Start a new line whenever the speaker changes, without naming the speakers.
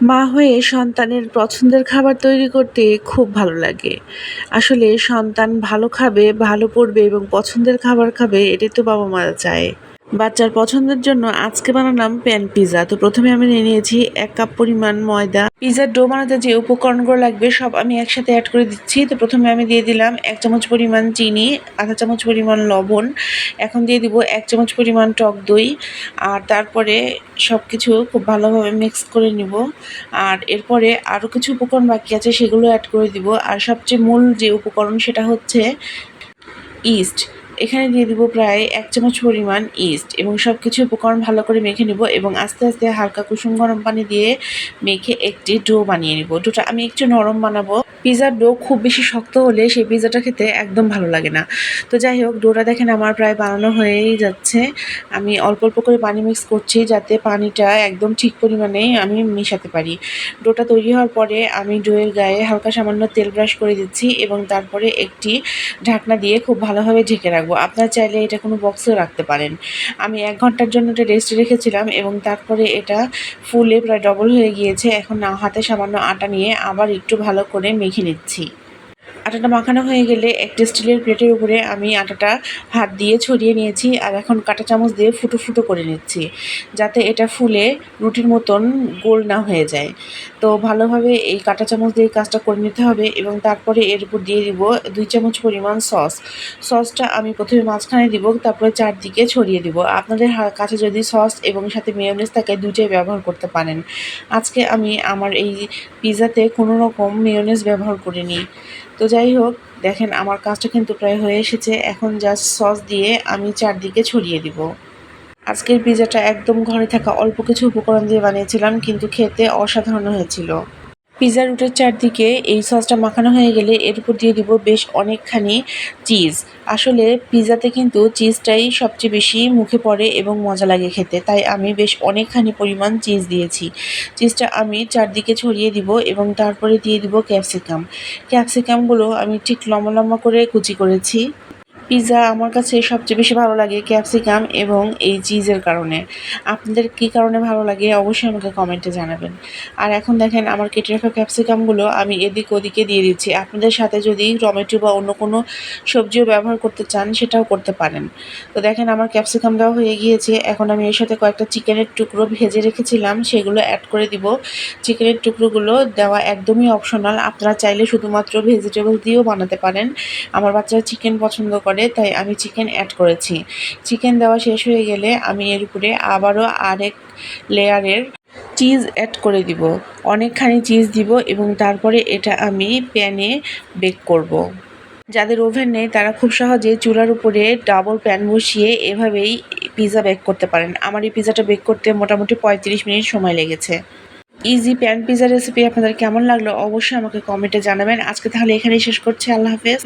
মা হয়ে সন্তানের পছন্দের খাবার তৈরি করতে খুব ভালো লাগে। আসলে সন্তান ভালো খাবে, ভালো পড়বে এবং পছন্দের খাবার খাবে, এটাই তো বাবা মারা চায়। বাচ্চার পছন্দের জন্য আজকে বানালাম প্যান পিৎজা তো প্রথমে আমি নিয়ে নিয়েছি এক কাপ পরিমাণ ময়দা। পিৎজার ডো বানাতে যে উপকরণগুলো লাগবে সব আমি একসাথে অ্যাড করে দিচ্ছি। তো প্রথমে আমি দিয়ে দিলাম এক চামচ পরিমাণ চিনি, আধা চামচ পরিমাণ লবণ। এখন দিয়ে দিব এক চামচ পরিমাণ টক দই। আর তারপরে সব কিছু খুব ভালোভাবে মিক্স করে নিব। আর এরপরে আরও কিছু উপকরণ বাকি আছে সেগুলো অ্যাড করে দিব। আর সবচেয়ে মূল যে উপকরণ সেটা হচ্ছে ইস্ট এখানে দিয়ে দিব প্রায় এক চামচ পরিমাণ ইস্ট এবং সব কিছু উপকরণ ভালো করে মেখে নেব এবং আস্তে আস্তে হালকা কুসুম গরম পানি দিয়ে মেখে একটি ডো বানিয়ে নেব। ডোটা আমি একটু নরম বানাবো। পিৎজার ডো খুব বেশি শক্ত হলে সেই পিৎজাটা খেতে একদম ভালো লাগে না। তো যাই হোক, ডোটা দেখেন আমার প্রায় বানানো হয়েই যাচ্ছে। আমি অল্প অল্প করে পানি মিক্স করছি যাতে পানিটা একদম ঠিক পরিমাণে আমি মেশাতে পারি। ডোটা তৈরি হওয়ার পরে আমি ডোয়ের গায়ে হালকা সামান্য তেল ব্রাশ করে দিচ্ছি এবং তারপরে একটি ঢাকনা দিয়ে খুব ভালোভাবে ঢেকে রাখব। আপনার চাইলে এটা কোনো বক্সেও রাখতে পারেন। আমি এক ঘণ্টার জন্য এটা রেস্টে রেখেছিলাম এবং তারপরে এটা ফুলে প্রায় ডবল হয়ে গিয়েছে। এখন হাতে সামান্য আটা নিয়ে আবার একটু ভালো করে মেখে নিচ্ছি আটাটা মাখানো হয়ে গেলে একটি স্টিলের প্লেটের উপরে আমি আটাটা হাত দিয়ে ছড়িয়ে নিয়েছি আর এখন কাঁটা চামচ দিয়ে ফুটো ফুটো করে নিচ্ছি, যাতে এটা ফুলে রুটির মতন গোল না হয়ে যায়। তো ভালোভাবে এই কাঁটা চামচ দিয়ে কাজটা করে নিতে হবে এবং তারপরে এর উপর দিয়ে দিব দুই চামচ পরিমাণ সস। সসটা আমি প্রথমে মাঝখানে দিব, তারপরে চারদিকে ছড়িয়ে দিব। আপনাদের কাছে যদি সস এবং সাথে মেয়োনেজ থাকে, দুইটাই ব্যবহার করতে পারেন। আজকে আমি আমার এই পিৎজাতে কোনো রকম মেয়োনেজ ব্যবহার করিনি। তো যাই হোক, দেখেন আমার কাজটা কিন্তু প্রায় হয়ে এসেছে। এখন জাস্ট সস দিয়ে আমি চারদিকে ছড়িয়ে দিব। আজকের পিজাটা একদম ঘরে থাকা অল্প কিছু উপকরণ দিয়ে বানিয়েছিলাম, কিন্তু খেতে অসাধারণ হয়েছিল। পিৎজা রুটের চারদিকে এই সসটা মাখানো হয়ে গেলে এর উপর দিয়ে দিব বেশ অনেকখানি চিজ। আসলে পিৎজাতে কিন্তু চিজটাই সবচেয়ে বেশি মুখে পড়ে এবং মজা লাগে খেতে, তাই আমি বেশ অনেকখানি পরিমাণ চিজ দিয়েছি। চিজটা আমি চারদিকে ছড়িয়ে দিব এবং তারপরে দিয়ে দিব ক্যাপসিকাম। ক্যাপসিকামগুলো আমি ঠিক লম্বা লম্বা করে কুচি করেছি। পিৎজা আমার কাছে সবচেয়ে বেশি ভালো লাগে ক্যাপসিকাম এবং এই চিজের কারণে। আপনাদের কী কারণে ভালো লাগে অবশ্যই আমাকে কমেন্টে জানাবেন। আর এখন দেখেন আমার কেটে রাখা ক্যাপসিকামগুলো আমি এদিক ওদিকে দিয়ে দিচ্ছি। আপনাদের সাথে যদি টমেটো বা অন্য কোনো সবজিও ব্যবহার করতে চান সেটাও করতে পারেন। তো দেখেন আমার ক্যাপসিকাম দেওয়া হয়ে গিয়েছে। এখন আমি এর সাথে কয়েকটা চিকেনের টুকরো ভেজে রেখেছিলাম। সেগুলো অ্যাড করে দিব। চিকেনের টুকরোগুলো দেওয়া একদমই অপশনাল আপনারা চাইলে শুধুমাত্র ভেজিটেবল দিয়েও বানাতে পারেন। আমার বাচ্চারা চিকেন পছন্দ করে। তাই আমি চিকেন অ্যাড করেছি। চিকেন দেওয়া শেষ হয়ে গেলে আমি এর উপরে আবারও আরেক লেয়ারের চিজ অ্যাড করে দিব। অনেকখানি চিজ দিব এবং তারপরে এটা আমি প্যানে বেক করব। যাদের ওভেন নেই, তারা খুব সহজে চুলার উপরে ডাবল প্যান বসিয়ে এভাবেই পিৎজা বেক করতে পারেন। আমার এই পিৎজাটা বেক করতে মোটামুটি পঁয়ত্রিশ মিনিট সময় লেগেছে। ইজি প্যান পিৎজা রেসিপি আপনাদের কেমন লাগল অবশ্যই আমাকে কমেন্টে জানাবেন। আজকে তাহলে এখানেই শেষ করছি। আল্লাহ হাফেজ।